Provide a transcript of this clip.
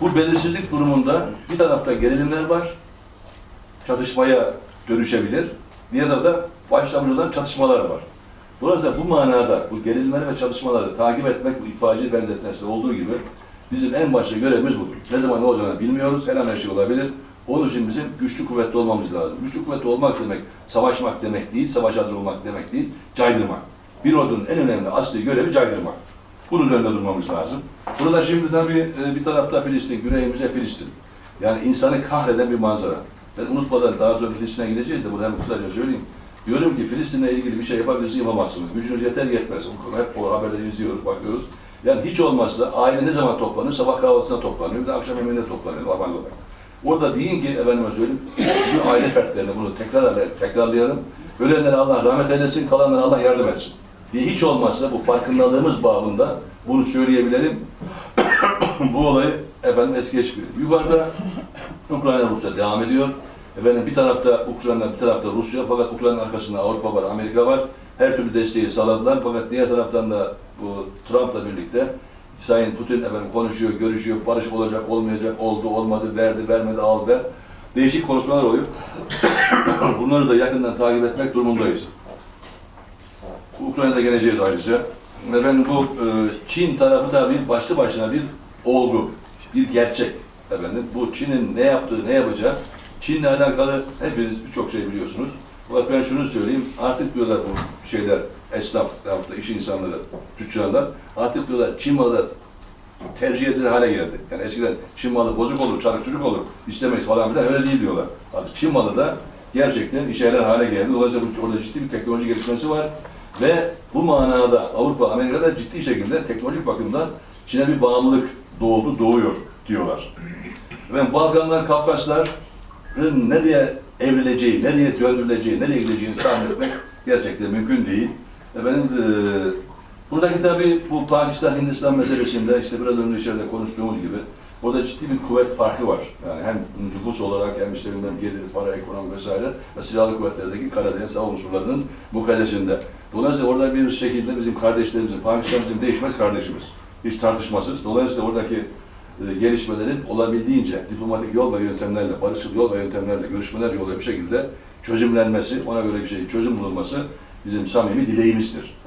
Bu belirsizlik durumunda bir tarafta gerilimler var, çatışmaya dönüşebilir. Diğer tarafta başlamış olan çatışmalar var. Dolayısıyla bu manada bu gerilimleri ve çatışmaları takip etmek bu itfaiyeci benzetmesi olduğu gibi bizim en başta görevimiz budur. Ne zaman ne olacağını bilmiyoruz, her an her şey olabilir. Onun için bizim güçlü kuvvetli olmamız lazım. Güçlü kuvvetli olmak demek, savaşmak demek değil, savaş hazır olmak demek değil, caydırmak. Bir ordunun en önemli asli görevi caydırmak. Bunun üzerinde durmamız lazım. Burada şimdi tabii e, bir tarafta Filistin, güneyimizde Filistin. Yani insanı kahreden bir manzara. Ben unutmadan daha sonra Filistin'e gideceğiz de bunu hem kısaca söyleyeyim. Diyorum ki Filistin'le ilgili bir şey yapabilirsiniz, yapamazsınız. Gücünüz yeter yetmez. Hep o haberleri izliyoruz, bakıyoruz. Yani hiç olmazsa aile ne zaman toplanır? Sabah kahvaltısına toplanıyor, bir de akşam yemeğine toplanıyor normal olarak. Orada deyin ki, efendime söyleyeyim, bütün aile fertlerine bunu tekrar tekrarlayalım. Ölenlere Allah rahmet eylesin, kalanlara Allah yardım etsin. Hiç olmazsa bu farkındalığımız babında bunu söyleyebilirim. bu olayı efendim es geçmeyelim. Yukarıda Ukrayna Rusya devam ediyor. Efendim bir tarafta Ukrayna, bir tarafta Rusya fakat Ukrayna'nın arkasında Avrupa var, Amerika var. Her türlü desteği sağladılar fakat diğer taraftan da bu Trump'la birlikte Sayın Putin efendim konuşuyor, görüşüyor, barış olacak, olmayacak, oldu, olmadı, verdi, vermedi, al, ver. Değişik konuşmalar oluyor. Bunları da yakından takip etmek durumundayız. Ukrayna'da geleceğiz ayrıca. Efendim bu e, Çin tarafı da bir başlı başına bir olgu, bir gerçek. Efendim bu Çin'in ne yaptığı, ne yapacağı, Çin'le alakalı hepiniz birçok şey biliyorsunuz. Fakat ben şunu söyleyeyim, artık diyorlar bu şeyler, esnaf, yahut da iş insanları, tüccarlar, artık diyorlar Çin malı tercih edilir hale geldi. Yani eskiden Çin malı bozuk olur, çarık çocuk olur, istemeyiz falan filan öyle değil diyorlar. Artık Çin malı da gerçekten işe hale geldi. Dolayısıyla orada ciddi bir teknoloji gelişmesi var. Ve bu manada Avrupa, Amerika'da ciddi şekilde teknolojik bakımdan Çin'e bir bağımlılık doğdu, doğuyor diyorlar. Ve Balkanlar, Kafkasların nereye evrileceği, nereye döndürüleceği, nereye gideceğini tahmin etmek gerçekten mümkün değil. Efendim, eee, buradaki tabii bu Pakistan, Hindistan meselesinde işte biraz önce içeride konuştuğumuz gibi Orada ciddi bir kuvvet farkı var. Yani hem nüfus olarak hem işte bilmem gelir, para, ekonomi vesaire ve silahlı kuvvetlerdeki Karadeniz hava unsurlarının mukaddesinde. Dolayısıyla orada bir şekilde bizim kardeşlerimizin, Pakistan değişmez kardeşimiz. Hiç tartışmasız. Dolayısıyla oradaki e, gelişmelerin olabildiğince diplomatik yol ve yöntemlerle, barışçıl yol ve yöntemlerle, görüşmeler yoluyla bir şekilde çözümlenmesi, ona göre bir şey çözüm bulunması bizim samimi dileğimizdir.